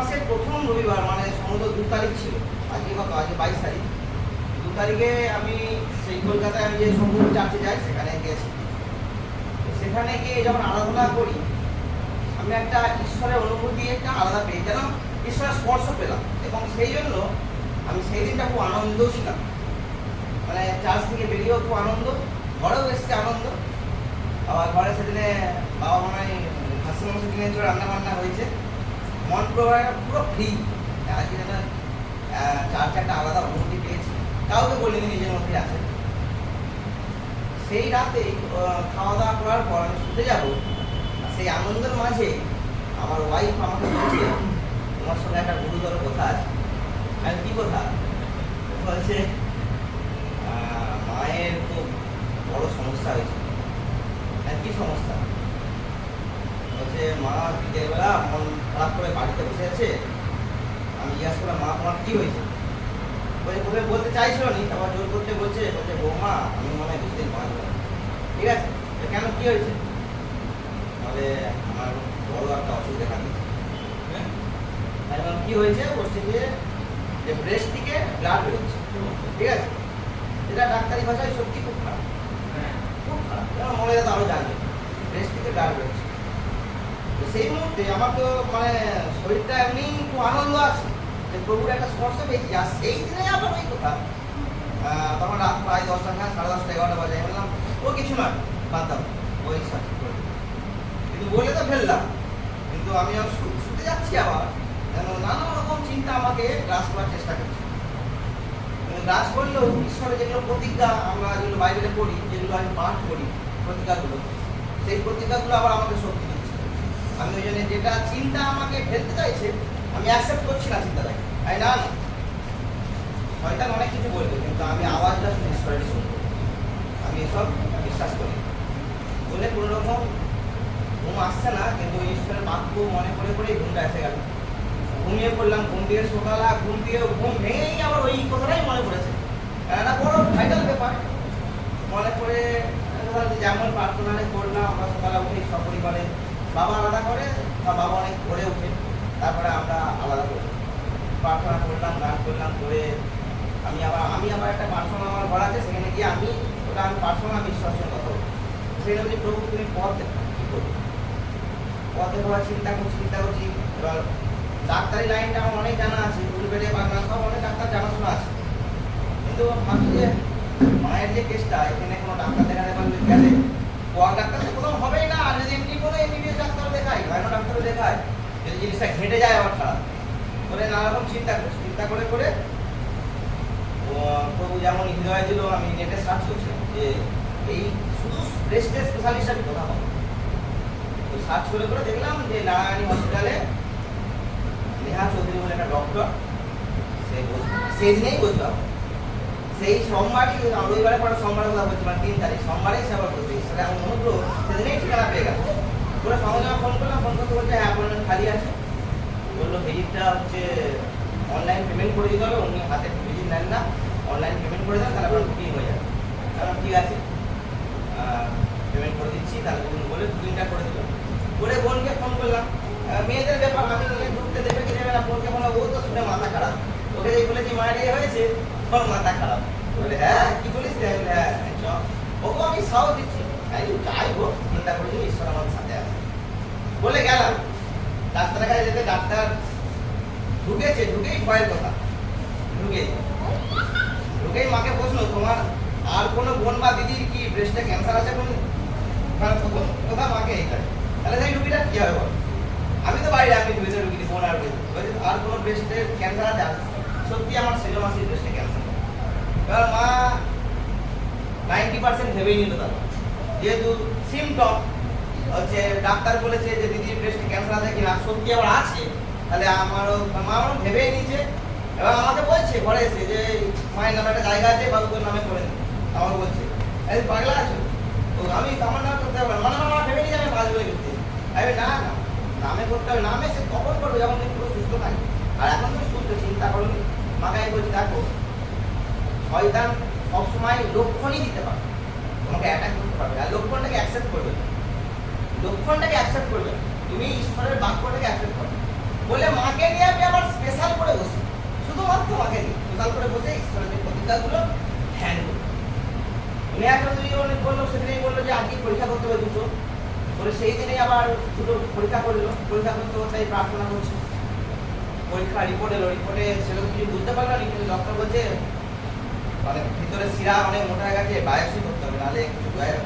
মাসের প্রথম রবিবার মানে সম্ভবত দু তারিখ ছিল, আজকে কত? আজকে বাইশ তারিখ। দু তারিখে আমি সেই কলকাতায় আমি যে সম্ভব চার্চে যাই, সেখানে গেছি। সেখানে গিয়ে যখন আরাধনা করি, আমি একটা ঈশ্বরের অনুভূতি, একটা আলাদা পেয়ে, যেন ঈশ্বরের স্পর্শ পেলাম। এবং সেই জন্য আমি সেই দিনটা খুব আনন্দ ছিলাম। মানে চার্চ থেকে বেরিয়েও খুব আনন্দ, ঘরেও এসছে আনন্দ। আবার ঘরে সেদিনে বাবা হয় হাসি মাংস কিনে রান্না বান্না হয়েছে। মন পুরো পুরো ফ্রি আজকে যেন চার্চে একটা আলাদা অনুভূতি পেয়েছি। কাউকে বলিনি নিজের মধ্যে আছে। সেই রাতে খাওয়া দাওয়া করার পর আমি শুতে যাব। সেই আনন্দের মাঝে আমার ওয়াইফ আমাকে বলছে, তোমার সঙ্গে একটা গুরুতর কথা আছে। আমি কি কথা? বলছে মায়ের খুব বড় সমস্যা হয়েছে। হ্যাঁ কি সমস্যা? বলছে, মা বিকেলবেলা মন খারাপ করে বাড়িতে বসে আছে? আমি জিজ্ঞাসা করলাম মা তোমার কি হয়েছে? বলছে প্রথমে বলতে চাইছিল নি তারপর জোর করতে বলছে বলছে বৌমা আমি মনে হয় বুঝতে পারব। ঠিক আছে কেন কি হয়েছে? বলে আমার বড় একটা দেখা দিয়েছে হ্যাঁ? বললাম, কি হয়েছে? বলছে যে যে ব্রেস্ট থেকে ব্লাড বেরোচ্ছে। ঠিক আছে এটা ডাক্তারি ভাষায় সত্যি খুব খারাপ। খুব খারাপ? মনে আরও জানবে। ব্রেস্ট থেকে ব্লাড বেরোচ্ছে। তো সেই মুহূর্তে আমার তো মানে শরীরটা এমনি খুব আনন্দ আছে। যে প্রভুর একটা স্পর্শ পেয়েছি। আর সেই দিনে আবার ওই কথা। তখন রাত প্রায় দশটা খান সাড়ে দশটা, এগারোটা বাজে। বললাম, ও, কিছু নয় বাদ দাও। ওই সব কিন্তু বলে তো ফেললাম। কিন্তু আমি আর শুতে যাচ্ছি আবার। যেন নানা রকম চিন্তা আমাকে গ্রাস করার চেষ্টা করছে। গ্রাস করলেও ঈশ্বরের যেগুলো প্রতিজ্ঞা, আমরা যেগুলো বাইবেলে পড়ি, যেগুলো আমি পাঠ করি, প্রতিজ্ঞাগুলো, সেই প্রতিজ্ঞাগুলো আবার আমাকে শক্তি আমি ওই জন্য যেটা চিন্তা আমাকে ফেলতে চাইছে, আমি অ্যাকসেপ্ট করছি না চিন্তাটাকে। তাই না। শয়তান অনেক কিছু বলবে, কিন্তু আমি আওয়াজটা শুনে ঈশ্বরের শুনব। আমি এসব বিশ্বাস করি বলে কোনো রকম ঘুম আসছে না, কিন্তু ঈশ্বরের বাক্য মনে করে করেই ঘুমটা এসে গেল। ঘুমিয়ে পড়লাম, ঘুম থেকে সকালে, ঘুম থেকে ঘুম ভেঙেই আবার ওই কথাটাই মনে পড়েছে। একটা বড় ভাইটাল ব্যাপার। মনে করে যেমন প্রার্থনায় করলাম, আমরা সকালে উঠে সপরিবারে বাবা আলাদা করে বা বাবা অনেক করে ওঠে, তারপরে আমরা আলাদা করি। প্রার্থনা করলাম, গান করলাম, করে আমি আবার আমি আবার একটা পার্সোনাল আমার ঘর আছে, সেখানে গিয়ে আমি, ওটা আমি পার্সোনাল বিশ্বাসের বলি সেখানে বলি, প্রভু, তুমি পথ কী চিন্তা করছি চিন্তা করছি, এবার ডাক্তারি লাইনটা আমার অনেক জানা আছে, উলবেড়ে বাংলা সব অনেক ডাক্তার জানাশোনা আছে। কিন্তু ভাবছি যে মায়ের যে কেসটা, এখানে কোনো ডাক্তার দেখাতে পারলে গেলে কোয়া ডাক্তার তো কোথাও হবেই না আর যদি এমনি কোনো এমবিবিএস ডাক্তার দেখাই গাইনো দেখায় যদি জিনিসটা ঘেটে যায় আবার খারাপ। করে নানা রকম চিন্তা করছি চিন্তা করে করে প্রভু যেমন হৃদয় দিল, আমি নেটে সার্চ করছিলাম যে এই শুধু ব্রেস্টের স্পেশালিস্ট আমি কোথাও তো সার্চ করে করে দেখলাম যে নারায়ণী হসপিটালে নেহা চৌধুরী বলে একটা ডক্টর সে সেই দিনেই বসবে সেই সোমবারই রবিবারে পরে সোমবারে কথা বলছি মানে তিন তারিখ, সোমবারেই সে আবার সেটা এখন অনুগ্রহ, সেদিনেই ঠিকানা পেয়ে গেল। পুরো সঙ্গে যখন ফোন করলাম ফোন করতে বলছে হ্যাঁ অ্যাপয়েন্টমেন্ট খালি আছে। বলল ভিজিটটা হচ্ছে অনলাইন পেমেন্ট করে দিতে হবে উনি হাতে ভিজিট নেন না অনলাইন পেমেন্ট করে দেন তাহলে আপনার বুকিং হয়ে যাবে। কারণ ঠিক আছে। পেমেন্ট করে দিচ্ছি তাহলে উনি বলে বুকিংটা করে দিল। করে বোনকে ফোন করলাম। মেয়েদের ব্যাপার আমি নিয়ে ঢুকতে দেবে কি দেবে না বোনকে বললাম ও তো শুনে মাথা খারাপ। ওকে যেই বলেছি মায়ের এই হয়েছে তোর মাথা খারাপ। বলে হ্যাঁ কি বলিস? আমি বলি, হ্যাঁ চ। ওকে আমি সাহস দিচ্ছি। তাই যাই হোক চিন্তা করি ঈশ্বর আমার সাথে আছে বলে গেলাম ডাক্তারের কাছে যেতে ডাক্তার ঢুকেছে, ঢুকেই ভয়ের কথা। ঢুকে ঢুকেই মাকে প্রশ্ন, তোমার আর কোনো বোন বা দিদির কি ব্রেস্টে ক্যান্সার আছে কোন? মানে প্রথম কথা মাকে এই তাহলে সেই রুগীটা কি হবে আমি তো বাইরে, আমি ভেতরে রুগী বোন আর। আর কোনো ব্রেস্টে ক্যান্সার আছে? সত্যি আমার ছেলে মাসির ব্রেস্টে ক্যান্সার এবার মা নাইনটি পার্সেন্ট ভেবেই নিল তারা যেহেতু সিমটম হচ্ছে ডাক্তার বলেছে যে দিদির ব্রেস্টে ক্যান্সার আছে কিনা, সত্যি আবার আছে। তাহলে আমারও আমারও ভেবেই নিয়েছে। এবার আমাকে বলছে ঘরে এসে যে, মায়ের নামে একটা জায়গা আছে বাবুদের নামে করে দিন আমার বলছে, এই পাগলা আছো? তো আমি আমার নাম করতে পারব। মানে আমার ভেবে নিয়ে আমি কাজ বলে করতে আমি, না না, নামে করতে হবে। নামে সে কখন করবে যখন তুমি পুরো সুস্থ থাকি আর এখন তুমি সুস্থ, চিন্তা করনি মাকে আমি বলছি, দেখো, শয়তান সবসময় লক্ষণই দিতে পারবে তোমাকে অ্যাটাক করতে পারবে আর লক্ষণটাকে অ্যাকসেপ্ট করবে লক্ষণটাকে অ্যাকসেপ্ট করবে তুমি ঈশ্বরের বাক্যটাকে অ্যাকসেপ্ট করবে বলে মাকে নিয়ে আমি আবার স্পেশাল করে বসি। শুধুমাত্র মাকে নিয়ে। স্পেশাল করে বসে ঈশ্বরের প্রতিজ্ঞাগুলো ধ্যান করি একটা যদি উনি বলল, সেদিনই বলল যে আজকে পরীক্ষা করতে হবে দুটো? বলে, সেই দিনেই আবার দুটো পরীক্ষা করল। পরীক্ষা করতে করতে এই প্রার্থনা করছে। পরীক্ষা রিপোর্ট এলো। রিপোর্টে সেরকম কিছু বুঝতে পারল না, কিন্তু ডক্টর বলছে মানে ভিতরে শিরা অনেক মোটা হয়ে গেছে বায়োপসি করতে হবে, নাহলে কিছু যাবে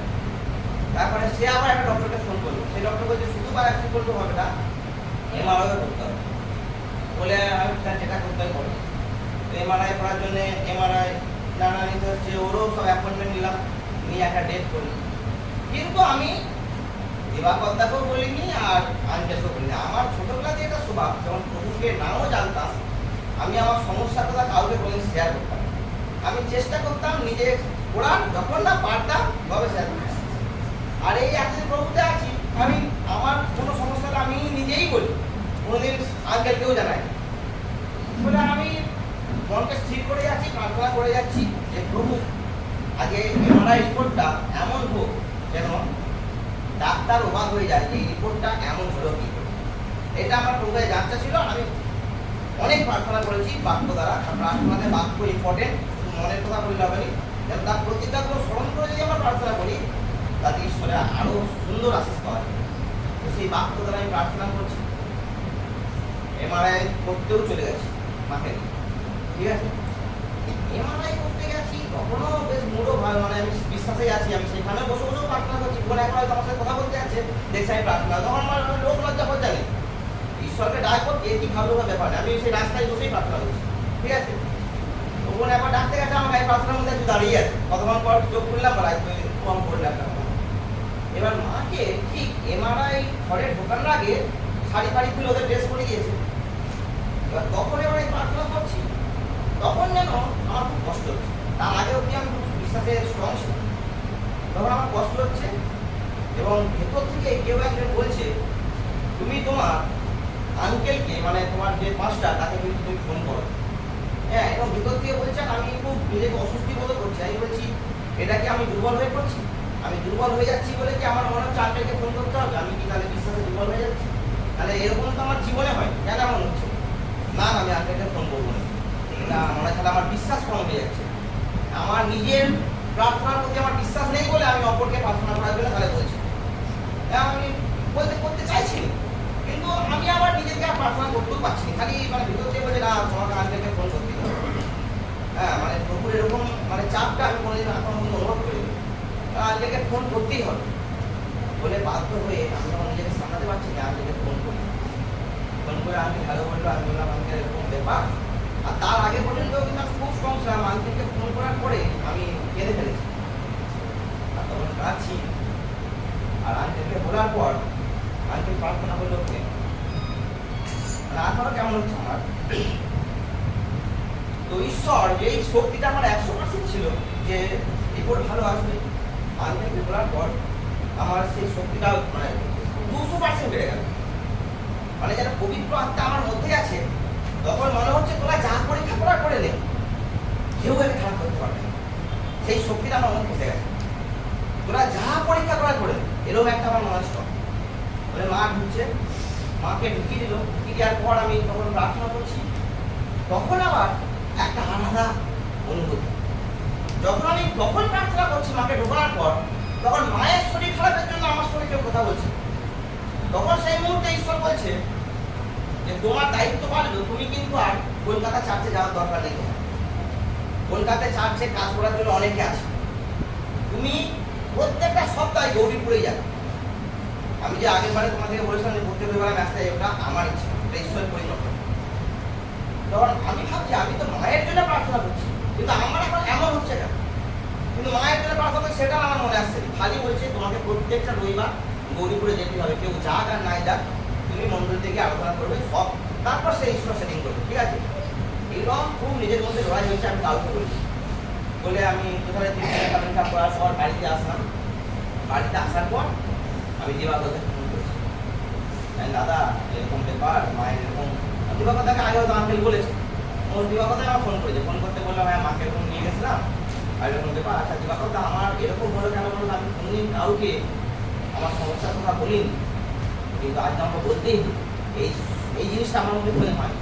তারপরে সে আবার একটা ডক্টরকে ফোন করল। সেই ডক্টর বলছে, শুধু বায়োপসি করলে হবে না এমআরআই করতে হবে। বলে আমি যেটা করতে করো এমআরআই করার জন্য এমআরআই জানা নিতে হচ্ছে, ওরও সব অ্যাপয়েন্টমেন্ট নিলাম, নিয়ে একটা ডেট করি কিন্তু আমি দিবাকর্তাকেও বলিনি আর আনকেসও বলিনি। আমার ছোটবেলাতে এটা স্বভাব, যখন প্রভুকে নাও জানতাম, আমি আমার সমস্যার কথা কাউকে কোনো শেয়ার করতাম আমি চেষ্টা করতাম নিজে পড়ার যখন না পারতাম, তবে শেয়ার করতাম। আর এই এতদিন প্রভুতে আছি, আমি আমার কোনো সমস্যাটা আমি নিজেই বলি কোনোদিন জানাই না। বলে আমি মনকে স্থির করে যাচ্ছি, প্রার্থনা করে যাচ্ছি যে প্রভু আগে এমআরআই রিপোর্টটা এমন হোক যেন ডাক্তার অবাক হয়ে যায় যে এই রিপোর্টটা এমন হলো কি এটা আমার প্রভুকে জানতে ছিল, আমি অনেক প্রার্থনা করেছি, বাক্য দ্বারা। প্রার্থনাতে বাক্য ইম্পর্টেন্ট মনের কথা বললে হবে না। তার প্রতিজ্ঞাগুলো স্মরণ করে যদি আমরা প্রার্থনা করি, তাতে ঈশ্বরের আরও সুন্দর আশিস পাওয়া যায় সেই বাক্য দ্বারা আমি প্রার্থনা করছি। এমআরআই করতেও চলে গেছি মাকে ঠিক আছে? এমআরআই করতে গেছি তখনও বেশ মুডও ভালো মানে আমি বিশ্বাসেই আছি, আমি সেখানে বসে বসেও প্রার্থনা করছি বোন এখন হয়তো আমার সাথে কথা বলতে যাচ্ছে, দেখছি আমি প্রার্থনা। তখন আমার লোক লজ্জা হয়ে জানি, ঈশ্বরকে ডাকবো কে কি ভালো হবে ব্যাপার আমি সেই রাস্তায় বসেই প্রার্থনা করছি, ঠিক আছে? তো একবার ডাকতে গেছে আমাকে এই প্রার্থনার মধ্যে একটু দাঁড়িয়ে আছে। কতক্ষণ পর চোখ খুললাম বলা কম করলে একটা এবার মাকে ঠিক এমআরআই ঘরে ঢোকানোর আগে শাড়ি ফাড়ি খুলে ওদের ড্রেস করে দিয়েছে এবার তখন এবার এই প্রার্থনা করছি। তখন যেন আমার খুব কষ্ট হচ্ছে। তার আগে অব্দি আমি খুব বিশ্বাসে স্ট্রং ছিলাম। তখন আমার কষ্ট হচ্ছে এবং ভেতর থেকে কেউ একজন বলছে, তুমি তোমার আঙ্কেলকে মানে তোমার যে পাঁচটা তাকে কিন্তু তুমি ফোন করো। হ্যাঁ এবং ভেতর থেকে বলছেন আমি খুব নিজেকে অস্বস্তি বোধ করছি। আমি বলছি, এটা কি আমি দুর্বল হয়ে পড়ছি? আমি দুর্বল হয়ে যাচ্ছি বলে কি আমার মনে হচ্ছে আঙ্কেলকে ফোন করতে হবে? আমি কি তাহলে বিশ্বাসে দুর্বল হয়ে যাচ্ছি? তাহলে এরকম তো আমার জীবনে হয়। কেন এমন হচ্ছে? না আমি আঙ্কেলকে ফোন করব না। মনে তাহলে আমার বিশ্বাস কম হয়ে যাচ্ছে। আমার নিজের প্রার্থনার প্রতি আমার বিশ্বাস নেই বলে আমি অপরকে প্রার্থনা করার জন্য তাহলে বলছি। হ্যাঁ, আমি বলতে করতে চাইছি। কিন্তু আমি আবার নিজেকে আর প্রার্থনা করতেও পারছি খালি মানে ভিতর থেকে বলছে না তোমাকে আঙ্কেলকে ফোন করতে হ্যাঁ মানে প্রভুর এরকম মানে চাপটা আমি কোনোদিন এখন অনুভব করিনি। আঙ্কেলকে ফোন করতেই হবে। বলে বাধ্য হয়ে আমি যখন নিজেকে সামলাতে পারছি না আঙ্কেলকে ফোন করি ফোন করে আমি হ্যালো বলল, আমি বললাম আঙ্কেল এরকম ব্যাপার। আর তার আগে পর্যন্ত কিন্তু আমি খুব স্ট্রং ছিলাম। আঙ্কেলকে ফোন করার পরে আমি কেঁদে ফেলেছি। আর তখন কাঁদছি। আর আঙ্কেলকে বলার পর আঙ্কেল প্রার্থনা করল, ওকে। মানে কেমন হচ্ছে আমার? তো ঈশ্বর যে এই শক্তিটা আমার একশো পার্সেন্ট ছিল যে রিপোর্ট ভালো আসবে, আঙ্কেলকে বলার পর আমার সেই শক্তিটা মানে দুশো পার্সেন্ট বেড়ে গেল। মানে যেন পবিত্র আত্মা আমার মধ্যে আছে, তখন মনে হচ্ছে তোরা যা পরীক্ষা করার করে নে। কেউ একে খারাপ করতে পারবে সেই শক্তিটা আমার মনে এসে গেছে। তোরা যা পরীক্ষা করার করে এরকম একটা আমার মনে স্টক মা ঢুকছে, মাকে ঢুকিয়ে দিল। ঢুকিয়ে দেওয়ার পর আমি তখন প্রার্থনা করছি। তখন আবার একটা আলাদা অনুভূতি। যখন আমি তখন প্রার্থনা করছি মাকে ঢোকানোর পর, তখন মায়ের শরীর খারাপের জন্য আমার কেউ কথা বলছে তখন সেই মুহূর্তে ঈশ্বর বলছে যে, তোমার দায়িত্ব পারল তুমি কিন্তু আর কলকাতা চার্চে যাওয়ার দরকার নেই তোমার। কলকাতায় চার্চে কাজ করার জন্য অনেকে আছে। তুমি প্রত্যেকটা সপ্তাহে গৌরীপুরে যাবে। আমি যে আগের বারে তোমাদেরকে বলেছিলাম যে প্রত্যেক রবিবার ব্যস্ত ওটা আমার ইচ্ছা এটা ঈশ্বরের পরিকল্পনা। তখন আমি ভাবছি, আমি তো মায়ের জন্য প্রার্থনা করছি, কিন্তু আমার এখন এমন হচ্ছে কেন কিন্তু মায়ের জন্য প্রার্থনা সেটা আমার মনে আসছে খালি বলছে, তোমাকে প্রত্যেকটা রবিবার গৌরীপুরে যেতে হবে। কেউ যাক আর নাই যাক, তুমি মন্দির থেকে আলোচনা করবে, সব, তারপর সে ঈশ্বর সেটিং করবে, ঠিক আছে? এইরকম খুব নিজের মধ্যে লড়াই হচ্ছে আমি কাউকে বলছি। বলে আমি কোথায় কামেন্ট করার পর বাড়িতে আসলাম। বাড়িতে আসার পর আমি দিবাকরকে ফোন করছি। দাদা, এরকম ব্যাপার, মায়ের এরকম দিবাকরদাকে আগে হয়তো আঙ্কেল বলেছে। ও দিবাকরদাকে আমার ফোন করেছে। ফোন করতে বললাম হ্যাঁ মাকে এরকম নিয়ে গেছিলাম। আর এরকম ব্যাপার। আচ্ছা দিবাকরদা আমার এরকম হলো কেন বলুন আমি কোনোদিন কাউকে আমার সমস্যার কথা বলিনি। কিন্তু আজ আমাকে বলতেই। এই এই জিনিসটা আমার মধ্যে হয়ে হয়।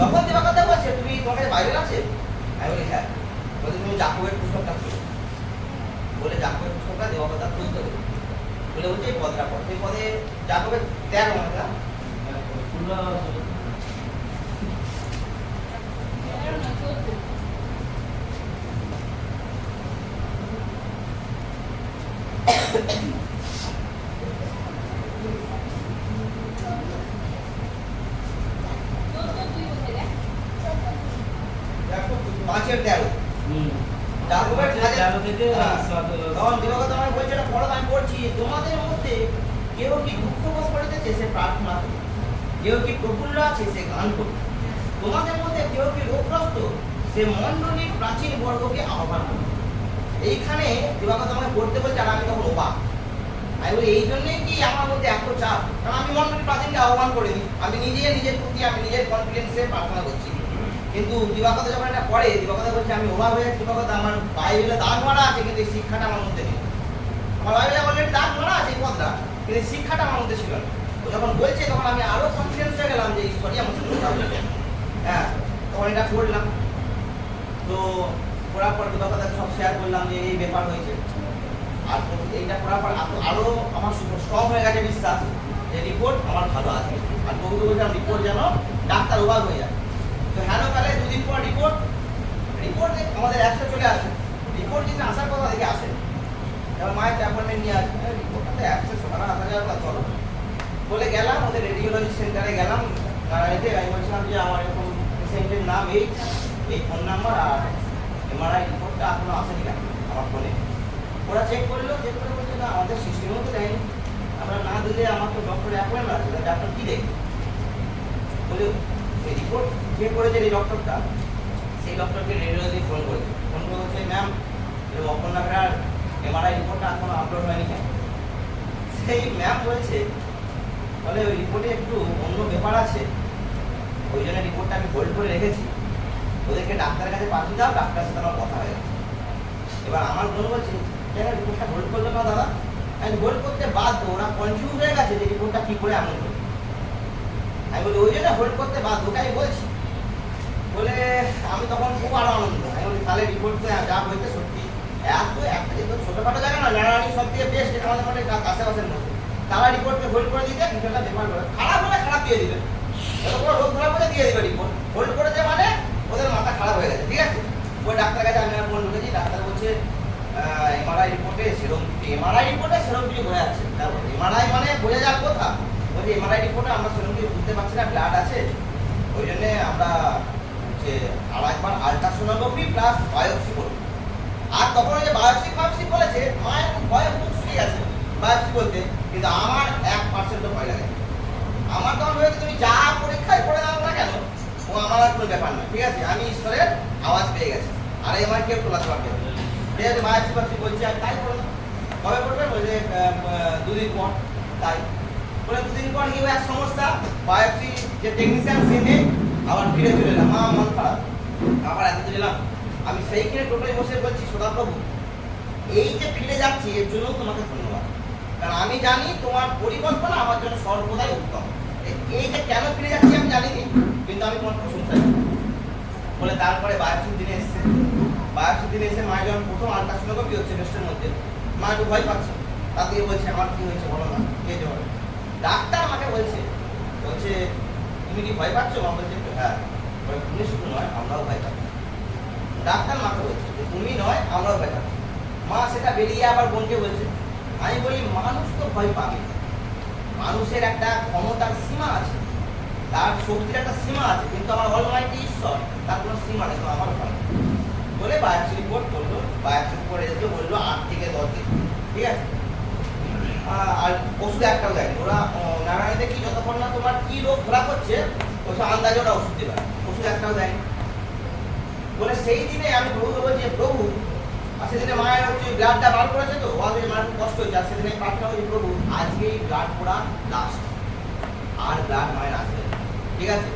তখন দেবা কথা বলছে তুমি তোমার কাছে বাইবেল আছে? আমি বলি হ্যাঁ বলছি, তুমি জাকবের পুস্তকটা খুঁজো বলে জাকবের পুস্তকটা দেওয়া কথা খুঁজতে হবে। বলে, বলছে, এই পদটা পড়। সেই পদে জাকবের তেরো মনে পাঁচের তেরো জাকবের হ্যাঁ। তখন দিবাগত আমায় বলছে এটা আমি তোমাদের মধ্যে কেউ কি দুঃখ বোধ করিতেছে সে প্রার্থনা কেউ কি প্রফুল্ল আছে সে গান করুক তোমাদের মধ্যে কেউ কি রোগগ্রস্ত? সে মণ্ডলীর প্রাচীন বর্গকে আহ্বান করুক এইখানে দিবাগত আমাকে পড়তে বলছে, আর আমি তখন অবাক। আমি বলি, এই জন্যই কি আমার মধ্যে এত চাপ? কারণ আমি মণ্ডলীর প্রাচীনকে আহ্বান করিনি। আমি নিজে নিজের প্রতি, আমি নিজের কনফিডেন্সে প্রার্থনা করছি। কিন্তু দিবাকতা যখন এটা পড়ে দিবাকতা বলছে, আমি অবাক হয়ে দিবাকতা আমার বাইবেলে দাগ মারা আছে, কিন্তু এই শিক্ষাটা আমার মধ্যে নেই। মারা আছে এই কিন্তু শিক্ষাটা ও বলছে, তখন আমি আরও কনফিডেন্স হয়ে গেলাম যে আমার হ্যাঁ তখন এটা তো সব শেয়ার করলাম যে, এই ব্যাপার হয়েছে। আর এইটা পর আরো- আরও আমার হয়ে গেছে বিশ্বাস যে, রিপোর্ট আমার ভালো আছে। আর রিপোর্ট যেন হয়ে তো হ্যাঁ তাহলে দুদিন পর রিপোর্ট রিপোর্ট আমাদের একশো চলে আসে। রিপোর্ট যদি আসার কথা দেখে আসে। মায়ের অ্যাপয়েন্টমেন্ট নিয়ে আসে রিপোর্টটা একশো সকালে আসা যাবে চলো বলে গেলাম ওদের রেডিওলজি সেন্টারে গেলাম। নারায়ণীতে আমি বলছিলাম যে আমার এরকম পেশেন্টের নাম এই এই ফোন নাম্বার আর এমআরআই রিপোর্টটা এখনও আসেনি কেন আমার ফোনে ওরা চেক করল চেক করে বলছে, না, আমাদের সিস্টেমেও তো দেয়নি। আমরা না দিলে আমার তো ডক্টর অ্যাপয়েন্টমেন্ট আছে ডাক্তার কী দেখবে? বলে, এই রিপোর্ট যে করেছে এই ডক্টরটা সেই ডক্টরকে রেডিওলজি ফোন করেছে। ফোন করে বলছে ম্যাম অপর্ণাগ্রার এমআরআই রিপোর্টটা এখনও আপলোড হয়নি কেন? সেই ম্যাম বলছে বলে ওই রিপোর্টে একটু অন্য ব্যাপার আছে। ওই জন্য রিপোর্টটা আমি হোল্ড করে রেখেছি। ওদেরকে ডাক্তারের কাছে পাঠিয়ে দাও ডাক্তারের সাথে আমার কথা হয়ে গেছে এবার আমার বোন বলছে, কেন রিপোর্টটা হোল্ড করল না দাদা? আমি হোল্ড করতে বাধ্য, ওরা কনফিউজ হয়ে গেছে যে রিপোর্টটা কী করে এমন হলো। আমি বলি, ওই জন্য হোল্ড করতে বাধ্য আমি বলছি। বলে, আমি তখন খুব আরও আনন্দ আমি বলি, তাহলে রিপোর্ট যা হয়েছে একটা না সব যেটা আমাদের মানে আশেপাশের তারা হোল্ড করে দিতে করে। খারাপ হলে খারাপ দিয়ে পড়ে দিয়ে রিপোর্ট হোল্ড করেছে মানে ওদের মাথা খারাপ হয়ে গেছে, ঠিক আছে? ওই ডাক্তার কাছে আমি ঢুকেছি, ডাক্তার বলছে রিপোর্টে রিপোর্টে সেরকম কিছু যাচ্ছে এমআরআই মানে বলছে রিপোর্টে আমরা সেরকম কিছু বুঝতে পারছি না আছে। ওই জন্যে আমরা হচ্ছে আর প্লাস বায়োপসি করব। আর তখন ওই যে বায়োপসি ফায়োপসি বলেছে মায়ের ভয় মুখ শুয়ে গেছে বায়োপসি বলতে। কিন্তু আমার এক পার্সেন্টও ভয় লাগে। আমার তখন হয়েছে তুমি যা পরীক্ষায় করে দাও না কেন, ও আমার আর কোনো ব্যাপার না ঠিক আছে? আমি ঈশ্বরের আওয়াজ পেয়ে গেছি। আর আমার কেউ তোলাতে পারবে। ঠিক আছে বায়োপসি ফায়োপসি বলছে, আর তাই করে দাও কবে করবে বলছে দুদিন পর। তাই। বলে, দুদিন পর কি এক সমস্যা। বায়োপসি যে টেকনিশিয়ান সে নেই। আবার ফিরে চলে এলাম। মা, মন খারাপ। আবার এত দিলাম আমি সেইখানে টোটালি বসে বলছি সদাপ্রভু এই যে ফিরে যাচ্ছি এর জন্য তোমাকে ধন্যবাদ। কারণ আমি জানি তোমার পরিকল্পনা আমার জন্য সর্বদাই উত্তম। এই যে কেন ফিরে যাচ্ছি আমি জানিনি কিন্তু আমি তোমার প্রশংসা বলে তারপরে বায়োপসির দিনে এসছে। বায়োপসির দিনে এসে মায়ের যখন প্রথম আল্ট্রাসোনোগ্রাফি হচ্ছে রেস্টের মধ্যে মা একটু ভয় পাচ্ছে। দিকে বলছে আমার কি হয়েছে বলো না কে যে বলো? ডাক্তার আমাকে বলছে বলছে তুমি কি ভয় পাচ্ছ? মা বলছে হ্যাঁ বলে, তুমি শুধু নয় আমরাও ভয় পাচ্ছি। ডাক্তার মাকে বলছে তুমি নয় আমরাও পাচ্ছি মা সেটা বেরিয়ে আবার বোনকে বলছে আমি বলি মানুষ তো ভয় পাবে মানুষের একটা ক্ষমতার সীমা আছে। তার শক্তির একটা সীমা আছে কিন্তু আমার অলমাইটি ঈশ্বর তার কোনো সীমা নেই আমার ভয়। বলে বায়োপসি রিপোর্ট করল বায়োপসি রিপোর্ট এসে বলল আট থেকে দশ দিন। ঠিক আছে? আর ওষুধ একটাও দেয়নি। ওরা আহ, নারায়ণীতে কি যতক্ষণ না তোমার কি রোগ ধরা করছে ওই সব আন্দাজে ওরা ওষুধ দেবে। ওষুধ একটাও দেয়নি। বলে সেই দিনে আমি প্রভুকে বলছি, প্রভু, আর সেদিনে মায়ের হচ্ছে ব্লাডটা বার করেছে তো ওদের মায়ের খুব কষ্ট হয়েছে আর সেদিনে আমি প্রার্থনা প্রভু, আজকে এই ব্লাড পড়া লাস্ট আর ব্লাড মায়ের আসবে ঠিক আছে?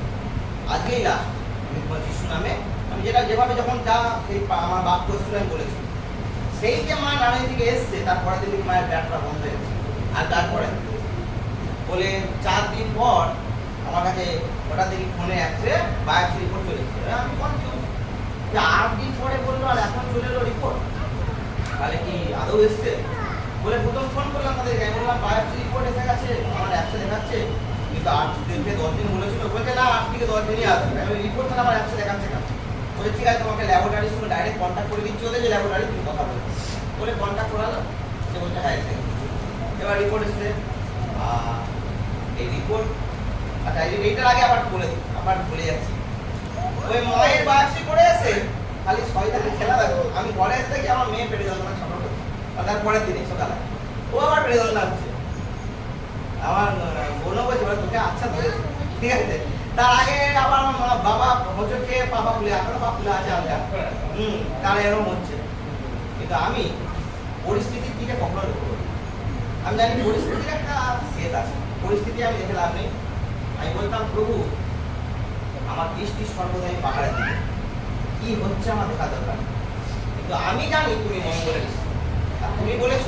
আজকেই লাস্ট আমি তোমার যিশু নামে, আমি যেটা, যেভাবে যখন যা সেই আমার বাক্য আমি বলেছি। সেই যে মা নারায়ণ থেকে এসছে তারপরের দিন মায়ের ব্লাডটা বন্ধ হয়ে গেছে, আর তারপরে বলে, চার দিন পর আমার কাছে ওটা দেখি ফোনে আসছে বায়োপসি রিপোর্ট চলে এসেছে। আমি কনফিউজ যে আট দিন পরে বলল আর এখন চলে এলো রিপোর্ট তাহলে কি আদৌ বলে প্রথম ফোন করলাম রিপোর্ট আমার অ্যাপসে দেখাচ্ছে। কিন্তু আট থেকে দশ দিন বলছে, না আট থেকে দশ দিনই আসবে। আমি রিপোর্ট তাহলে আমার অ্যাপসে দেখাচ্ছে আছে, তোমাকে ডাইরেক্ট করে কথা বলে। কন্ট্যাক্ট সে বলছে হ্যাঁ এবার রিপোর্ট এসছে। এই রিপোর্ট আচ্ছা এই এইটার আগে আবার বলে আবার ভুলে যাচ্ছি। ওই মায়ের বায়োপসি করে এসে খালি শয়তানের খেলা দেখো। আমি ঘরে এসে দেখি আমার মেয়ে পেটে যন্ত্রণা ছোট আর তারপরের দিনে, সকালে। ও আবার পেটে যন্ত্রণা হচ্ছে আমার বোনও বলছে তোকে আচ্ছা ধরেছে ঠিক আছে। তার আগে আবার আমার বাবা হচ্ছে পাপা খুলে, এখনও পাপা খুলে আছে আলাদা হুম, তার এরকম হচ্ছে। কিন্তু আমি পরিস্থিতির দিকে কখনো লক্ষ্য করি আমি জানি পরিস্থিতির একটা শেষ আছে। পরিস্থিতি আমি দেখে লাভ নেই। আমি বলতাম, প্রভু আমার দৃষ্টি সর্বদাই পাহাড়ের দিকে। কি হচ্ছে আমার দেখা দরকার? কিন্তু আমি জানি তুমি মঙ্গলের তুমি বলেছ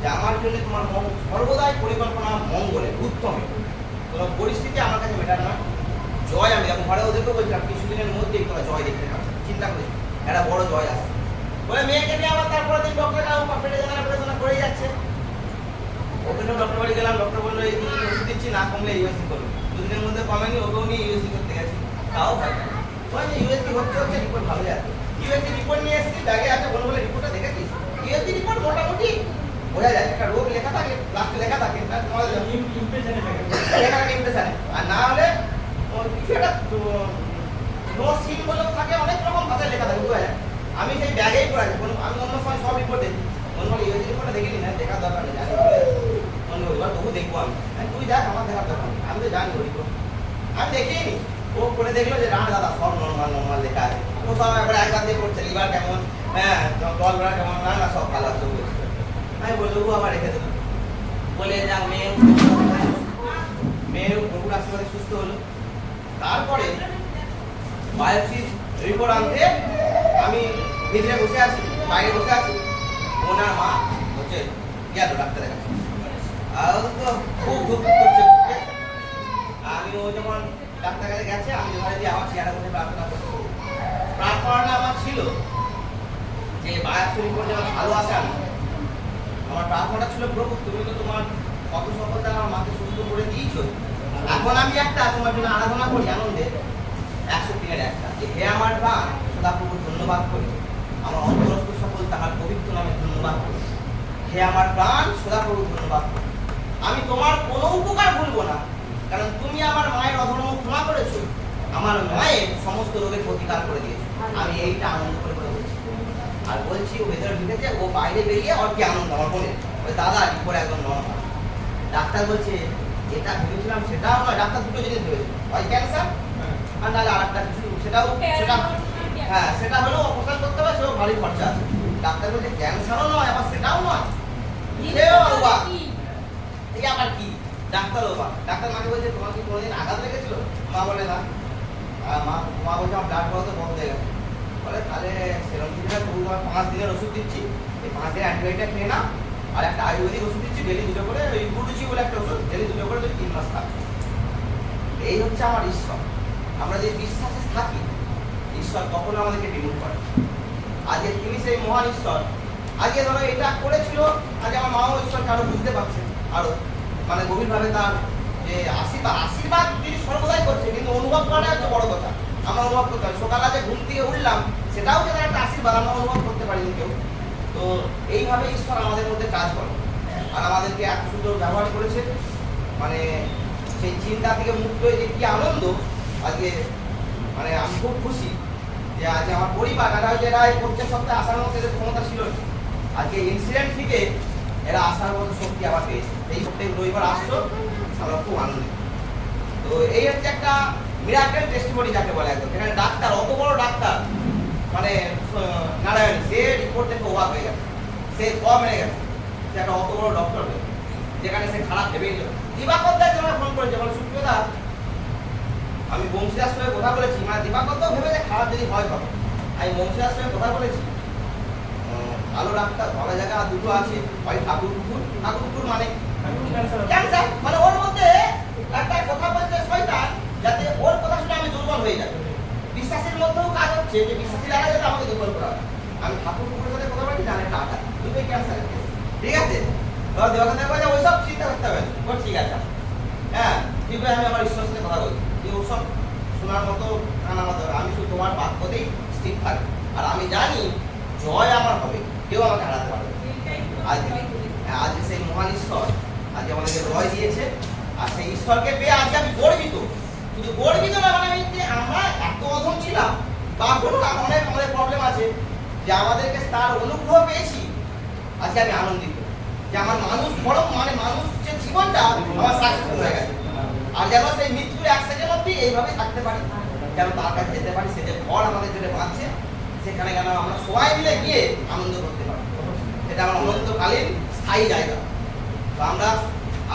যে আমার জন্য তোমার মঙ্গল সর্বদাই পরিকল্পনা মঙ্গলের উত্তমে কোনো পরিস্থিতি আমার কাছে মেটার না জয় আমি আমি ঘরে ওদেরকে বলছিলাম, কিছুদিনের মধ্যেই তোরা জয় দেখতে পাচ্ছি চিন্তা করেছি একটা বড় জয় আসছে বলে মেয়েকে নিয়ে আবার তারপরে দিন ডক্টর কাউ পেটে জানা পেটে করেই যাচ্ছে। ওখানে ডক্টর বাড়ি গেলাম ডক্টর বলল, এই দিচ্ছি, না কমলে ইউএসসি করবে। দুদিনের মধ্যে কমেনি, ওকেও নিয়ে ইউএসসি করতে তাও ভাই ওই যে ইউএসসি হচ্ছে হচ্ছে রিপোর্ট ভালো যাচ্ছে। ইউএসসি রিপোর্ট নিয়ে এসেছি ব্যাগে আছে বলে বলে রিপোর্টটা দেখেছিস? ইউএসসি রিপোর্ট মোটামুটি বোঝা যায় একটা রোগ লেখা থাকে লাস্টে লেখা থাকে তোমার লেখাটা ইমপ্রেশনে আর না হলে কিছু একটা নো সিন বলেও থাকে অনেক রকম ভাষায় লেখা থাকে বোঝা যায় আমি সেই ব্যাগেই পড়ে আছি আমি অন্য সময় সব রিপোর্ট দেখি হয় ইউএসসি রিপোর্টটা দেখিনি না দেখার দরকার নেই করি এবার তবু দেখব আমি। তুই দেখ আমার দেখার দরকার আমি তো জানি রিপোর্ট আমি দেখিনি ও করে দেখল যে না দাদা, সব নর্মাল নর্মাল লেখা আছে। ও সব একবার একবার দিয়ে করছে লিভার কেমন? হ্যাঁ জল ভরা কেমন? না না, সব ভালো আছে। আমি বলল ও আবার রেখে দেবো। বলে, যা মেয়ে মেয়ের প্রভুর আশীর্বাদে সুস্থ হলো। তারপরে বায়োপসি রিপোর্ট আনতে আমি ভিতরে বসে আছি, বাইরে বসে আছি। ওনার মা হচ্ছে গেল ডাক্তারের কাছে আর তো খুব ধুপ করছে। আমি ও যখন ডাক্তার কাছে গেছে, আমি ঘরে দিয়ে আমার চেয়ারে বসে প্রার্থনা করছি। প্রার্থনাটা আমার ছিল যে বায়োপসি রিপোর্ট যেন ভালো আসে আমি। আমার প্রার্থনাটা ছিল, প্রভু, তুমি তো তোমার কত সফলতা আমার মাকে সুস্থ করে দিয়েছ। এখন আমি একটা, তোমার জন্য আরাধনা করি আনন্দে। একশো দিনের একটা। যে হে আমার প্রাণ, সদা প্রভু ধন্যবাদ করি। আমার অন্তরস্থ সকল তাহার পবিত্র নামে ধন্যবাদ করি। হে আমার প্রাণ, সদা প্রভু ধন্যবাদ করি। আমি তোমার কোনো উপকার ভুলবো না। কারণ তুমি আমার মায়ের অধর্ম ক্ষমা করেছ আমার মায়ের সমস্ত রোগের প্রতিকার করে দিয়েছ। আমি এইটা আনন্দ করে করে বলছি। আর বলছি ও ভেতরে ঢুকেছে ও বাইরে বেরিয়ে ওর কি আনন্দ আমার মনে ওই দাদা রিপোর্ট একদম নর্মাল ডাক্তার বলছে যেটা ভেবেছিলাম সেটাও নয় ডাক্তার দুটো জিনিস ভেবেছিল হয় ক্যান্সার আর নাহলে আর একটা কিছু সেটাও সেটা হ্যাঁ সেটা হলেও অপারেশন করতে হবে সেও ভারী খরচা আছে। ডাক্তার বলছে ক্যান্সারও নয় আবার সেটাও নয়। সেও অবাক। এই আবার কি? ডাক্তার অবাক ডাক্তার মাকে বলছে, তোমার কি কোনোদিন আঘাত লেগেছিল? মা বলে, না। মা মা বলছে, আমার ব্লাড তো বন্ধ হয়ে গেছে। বলে, তাহলে সেরকম কিছু না তবু তোমার পাঁচ দিনের ওষুধ দিচ্ছি। এই পাঁচ দিনের অ্যান্টিবায়োটিক খেয়ে নাও, আর একটা আয়ুর্বেদিক ওষুধ দিচ্ছি ডেলি দুটো করে ওই গুরুচি বলে একটা ওষুধ ডেলি দুটো করে তুমি তিন মাস খাবে এই হচ্ছে আমার ঈশ্বর। আমরা যে বিশ্বাসে থাকি, ঈশ্বর কখনো আমাদেরকে বিমুখ করে আজকে তিনি সেই মহান ঈশ্বর। আজকে ধরো এটা করেছিল আজ আমার মাও ঈশ্বরকে আরও বুঝতে পারছে, আরও। মানে গভীরভাবে তার যে আশীর্বাদ আশীর্বাদ তিনি সর্বদাই করছে, কিন্তু অনুভব করাটা হচ্ছে বড় কথা। আমরা অনুভব করতে পারি। সকালে যে ঘুম থেকে উঠলাম, সেটাও যেন একটা আশীর্বাদ, আমরা অনুভব করতে পারিনি কেউ। তো এইভাবে ঈশ্বর আমাদের মধ্যে কাজ করে। আর আমাদেরকে এত সুন্দর ব্যবহার করেছে। মানে সেই চিন্তা থেকে মুক্ত হয়ে যে কি আনন্দ, আজকে মানে আমি খুব খুশি যে আজকে আমার পরিবার এরা এই প্রত্যেক সপ্তাহে আসার মতো ক্ষমতা ছিল আজকে ইনসিডেন্ট থেকে এরা আসার মতো শক্তি আবার পেয়েছে। এই প্রত্যেক রবিবার আসছো, আমরা খুব আনন্দিত। তো এই হচ্ছে একটা মিরাকেল টেস্টিমনি যাকে বলে একদম। এখানে ডাক্তার, অত বড় ডাক্তার মানে নারায়ণ, সে রিপোর্ট দেখে অবাক হয়ে গেছে। সে কম হয়ে গেছে? সে একটা অত বড় ডক্টর যেখানে সে খারাপ ভেবেই গেল দিবাকর দাস যখন ফোন করেছে বলে সুপ্রিয়দা আমি বংশীদার সঙ্গে কথা বলেছি। মানে দিবাকর তো ভেবে যে খারাপ যদি হয় তবে আমি বংশীদার সঙ্গে কথা বলেছি। ভালো ডাক্তার ভালো জায়গা দুটো আছে। হয় ঠাকুর পুকুর ঠাকুর পুকুর মানে? ক্যান্সার। মানে ওর মধ্যে একটা কথা বলতে শয়তান যাতে ওর কথা শুনে আমি দুর্বল হয়ে যাই। বিশ্বাসের মধ্যেও কাজ হচ্ছে যে বিশ্বাসী দ্বারা যাতে আমাকে দুর্বল করা আমি ঠাকুর পুকুরের সাথে কথা বলছি জানে টাকা দুটোই ক্যান্সার ঠিক আছে? ধর দেওয়া কথা বলে ওইসব চিন্তা করতে হবে ও ঠিক আছে। হ্যাঁ ঠিক আমি আমার ঈশ্বর সাথে কথা বলছি। যে ওসব শোনার মতো কান আমার আমি শুধু তোমার বাক্যতেই স্থির থাকি আর আমি জানি জয় আমার হবে। কেউ আমাকে হারাতে পারবে। আজ হ্যাঁ, আজ সেই মহান ঈশ্বর আজ আমাদেরকে রয় দিয়েছে আর সেই ঈশ্বরকে পেয়ে আজকে আমি গর্বিত। শুধু গর্বিত না মানে আমি যে আমরা এত অধম ছিলাম বা এখনও অনেক আমাদের প্রবলেম আছে যে আমাদেরকে তার অনুগ্রহ পেয়েছি আজকে আমি আনন্দিত। যে আমার মানুষ বড় মানে মানুষ যে জীবনটা আমার সাকসেসফুল হয়ে গেছে। আর যেন সেই মৃত্যুর এক সেকেন্ড অব্দি এইভাবে থাকতে পারি যেন তার কাছে যেতে পারি সেটা ঘর আমাদের জন্য বাঁচছে সেখানে যেন আমরা সবাই মিলে গিয়ে আনন্দ করতে পারি? এটা আমার অনন্তকালীন স্থায়ী জায়গা। তো আমরা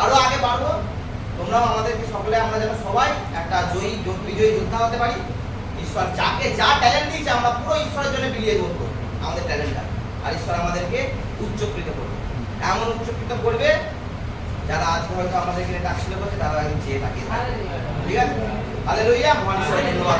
আরও আগে বাড়বো। তোমরাও আমাদেরকে সকলে, আমরা যেন সবাই একটা জয়ী বিজয়ী যোদ্ধা হতে পারি। ঈশ্বর যাকে যা ট্যালেন্ট দিয়েছে, আমরা পুরো ঈশ্বরের জন্য বিলিয়ে করব আমাদের ট্যালেন্টটা আর ঈশ্বর আমাদেরকে উচ্চকৃত করবে। এমন উচ্চকৃত করবে, যারা আজকে হয়তো আমাদেরকে ডাকছিল করছে তারা একদিন চেয়ে থাকবে। ঠিক আছে? তাহলে লইয়া মহান ধন্যবাদ।